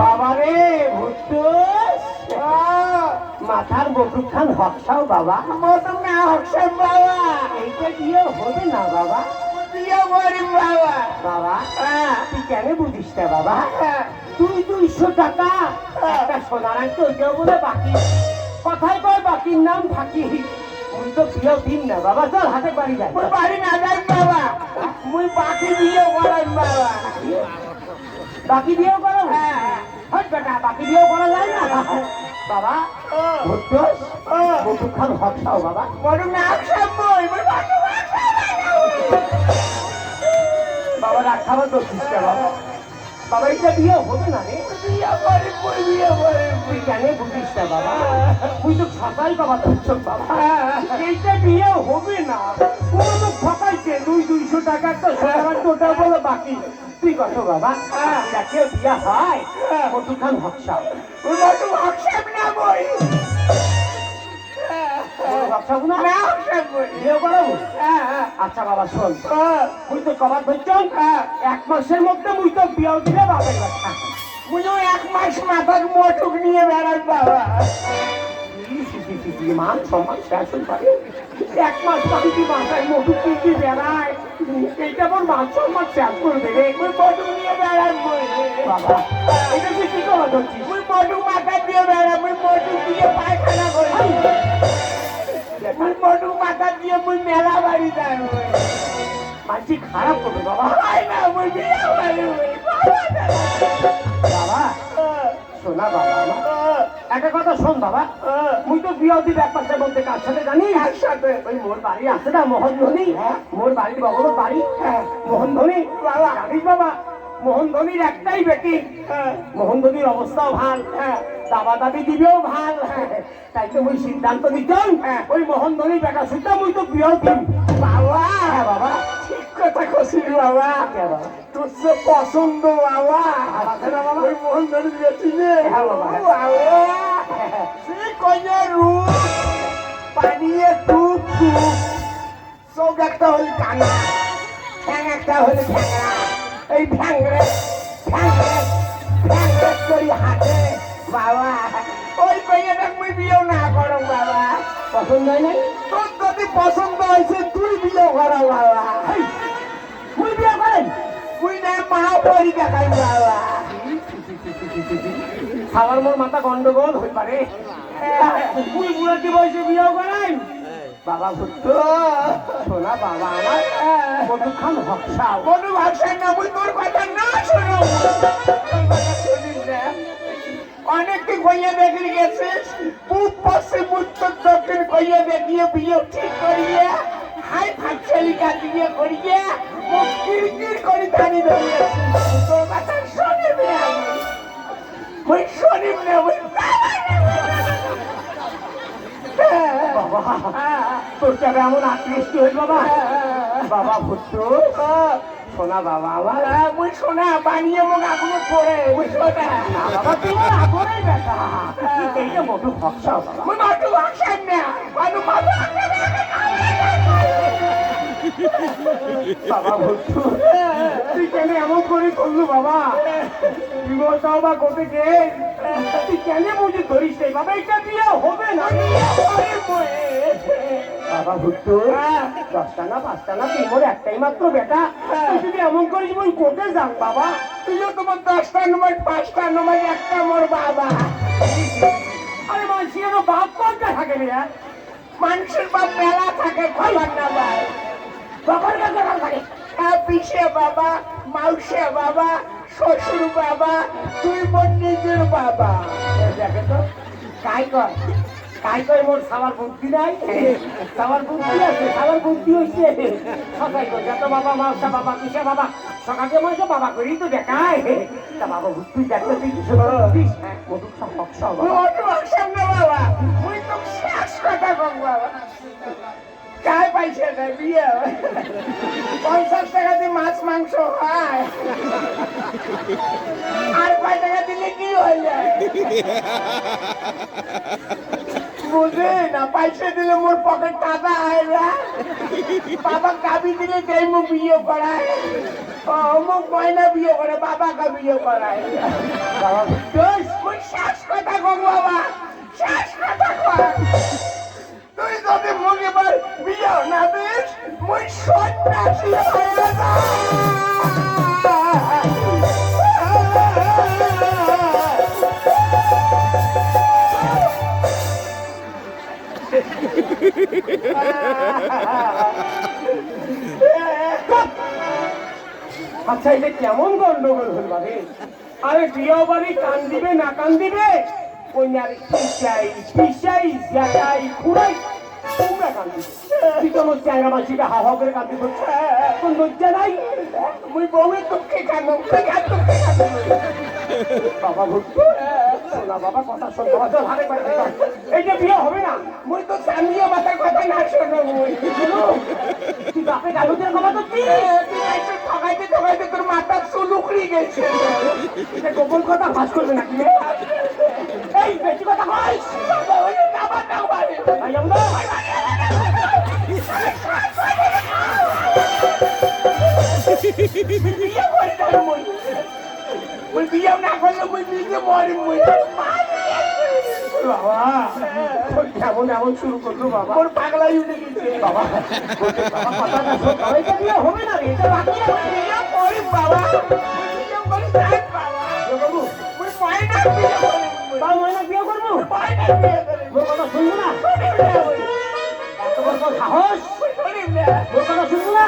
বাবা রে ভুট্টুস মাথার বটুক খান হকসাও বাবা মতন না হকসাম বাবা। এইটা দিয়ে হবে না বাবা। বিয়ে কেন বুঝিস না বাবা? তুই দুইশো টাকা একটা সোনার আংটি ওইটাও বলে বাকি। কথায় কয় বাকির নাম ফাঁকি তুই তো প্রিয় দিন না বাবা চল হাতে বাড়ি যাই। বাড়ি না যাই বাবা। মুই বাকি বিয়ে করাম বাবা। বাকি দিয়েও করো? হ্যাঁ। হট বেটা বাকি দিয়েও করা যায় না? বাবা ও। বটুক খান হকসাও বাবা। মতন না হকসাম মই বাকি বাবা খাবার তো না বাবা বাবা এটা বিয়ে হবে না রে। বিয়ে করিম মুই বিয়ে করিম তুই কেন বুঝিস না বাবা? তুই তো সকাল বাবা ধরছ বাবা। এইটা বিয়ে হবে না। ও তো ঠকাইছে দুই দুইশো টাকা তো সোনার তোটা বলে বাকি। তুই কত বাবা? যাকে বিয়ে হয় কত খান হকসা? মুই মতন হকসাম না হকসা না না বিয়ে করাবো হ্যাঁ হ্যাঁ। আচ্ছা বাবা শোন। হ্যাঁ। তুই তো কবার ধরছন এক মাসের মধ্যে মুই তো বিয়ে দিলে বাপের মুইও এক মাস মাথার মোটুক নিয়ে বেড়াই বাবা। মান সম্মান শেষ হয়ে পারে এক মাস বাকি মাথায় মধু কি বেড়ায় এইটা আমার মান সম্মান শেষ করে দেবে। মুই মোটুক নিয়ে বেড়াই বাবা এটা তুই কি করা ধরছিস? মুই মোটুক মাথা দিয়ে বেড়াই মুই মোটুক দিয়ে পায়খানা করি। মুই মোটুক মাথা দিয়ে মুই মেলা বাড়ি যাই মানসি খারাপ করবে বাবা। হয় না মুই করি মুই বাবা শোনা বাবা আমার একটা কথা শোন বাবা। মুই তো বিয়ে এক মাসের মধ্যে কার সাথে জানি কার সাথে? ওই মোর বাড়ি আছে না মোহন ধনী মোর বাড়ির বগল বাড়ি। মোহন ধনী বাবা। জানিস বাবা মোহন ধনীর একটাই বেটি। হ্যাঁ, মোহন ধনীর অবস্থাও ভালো। হ্যাঁ। দাবা দাবি দিবেও ভালো। তাই তো ওই সিদ্ধান্ত নিতাম হ্যাঁ। ওই মোহন ধনীর বেটা সুদ্ধা মুই তো বিয়ে দিন বাবা। হ্যাঁ বাবা। ঠিক কথা কছিস বাবা। তোর সে পছন্দ বাবা? ওই মোহন রে হ্যাঁ বাবা। বাবা। সে কইয়া রূপ পানিয়ে টুপ টুপ চোখ একটা হল কানা ঠ্যাং একটা হল ঠ্যাংরা এই ঠ্যাংরে ঠ্যাংরে ঠ্যাংরে করি হাতে। বাবা। ওই কইয়াটা মুই বিয়েও না করো বাবা। পছন্দ হয় নাই? তোর যদি পছন্দ হয়েছে তুই বিয়ে করো বাবা। মুই বিয়ে করেন? তুই না মা দেখাই বাবা। খাবার মোর মাথা গন্ডগোল হই পারে। মুই বুড়াটি বয়সে বিয়ে করেন বাবা ভুট্টো। শোনা বাবা আমার। মধু খান হকসাও কোনো ভাষা না তোর কথা না শোনো কইয়া দেখে গেছিস পূব পশ্চিম উত্তর দক্ষিণ কইয়া দেখিয়ে বিয়ে ঠিক করিয়ে হাই ফাঁকশালি কাটিয়ে করিয়ে ও কিরকির করে দাঁড়িয়ে ধরিয়েছিস তোর কথা শুনিবি আমি। ওই শুনিব না ওই বাবা। তোর চাবে এমন আকৃষ্টি হই বাবা। বাবা ভুট্টো শোনা বাবা আমার। মুই শোনা বানিয়ে মুখ এখনও পড়ে। ওই শোনা না বাবা তোমার আগরের বেটা। এইটা মধু হকসাও বাবা। মুই মাটু আসেন না মানু মাটু বাবা তুই কেন এমন করে করলু বাবা? বিমলটাও বা কোথে গে তুই কেন বুঝে ধরিস বাবা এটা দিয়ে হবে না। বাবা দশটা না পাঁচটা না তুই মোর একটাই মাত্র বেটা। তুই যদি এমন করিস বল কোটে যান বাবা। তুইও তোমার দশটা নম্বর পাঁচটা নম্বর একটা মোর বাবা। আরে মানসি বাপ কোনটা থাকে রে হ্যাঁ? মানুষের বাপ মেলা থাকে খবর না ভাই। বাবার কাছে থাকে হ্যাঁ পিসে বাবা মাউসে বাবা শ্বশুর বাবা তুই মোর নিজের বাবা। দেখে তো কাই কর কাই কর মোর সাবার বুদ্ধি নাই? সাবার বুদ্ধি আছে সাবার বুদ্ধি হচ্ছে সকাই কর যত বাবা মাউসা বাবা কিসে বাবা? সকালে মাসে বাবা করি তো দেখায়। তা বাবা তুই দেখতে তুই কিছু বুঝিস মধু সব হকসা বাবা। মোটু না বাবা। মুই তো শেষ কথা কম বাবা। কায় পাইছে না বিয়ে পঞ্চাশ টাকা দিয়ে মাছ, মাংস হয়। আর কয় টাকা দিলে কি হয়ে যায় পয়সা দিলে মোর পকেট টাকা হয় না বাবা কাবি দিলে যাই মো বিয়ে করায় অমুক ময়না বিয়ে করে বাবা কা বিয়ে করায় শেষ কথা কম বাবা শেষ আচ্ছা এটা কেমন গন্ডগোল হল বারে আরে বিয়ে বাড়ি কান দিবে না কান দিবে? কন্যার পিসাই পিসাই জ্যাঠাই খুড়াই তোমরা কান দিবে। তুই তো আমার চ্যাংরা মাছিটা হা হা করে কান দিবে? কোন লজ্জা নাই? মুই বউয়ের কানো বাবা ভক্তি শোনা বাবা কথা শোন না তো সামনিও মাথার কথা না শোনো মুই তুই বাপে গালুদের কথা তো কি তুই এসে ঠকাইতে ঠকাইতে তোর মাথার চুল উখড়ি গেছে এটা গোপন কথা ফাঁস করবে বেশি কথা হয় বিয়ে না করলে মুই নিজে মরি মুই বাবা কেমন এমন শুরু করল বাবা মোর পাগলাই উঠে গেছে বাবা বাবা কথাটা শোন বাবা হবে না রে বাবা বাবা ময়না বিয়ে করব পাই না বিয়ে করি তোর কথা শুনব না বড় তোর সাহস তোর কথা শুনব না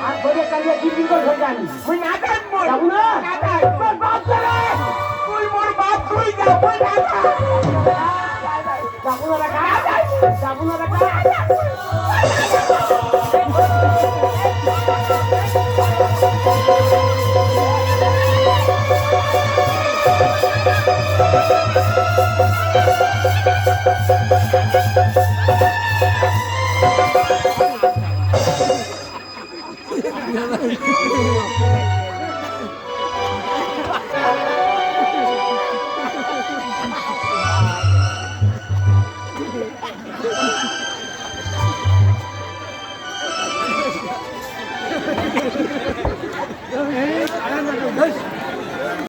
হাত ধরে কালিয়া কি কি করে জানি মুই না থাক যাব না রাখা যাব না দেখা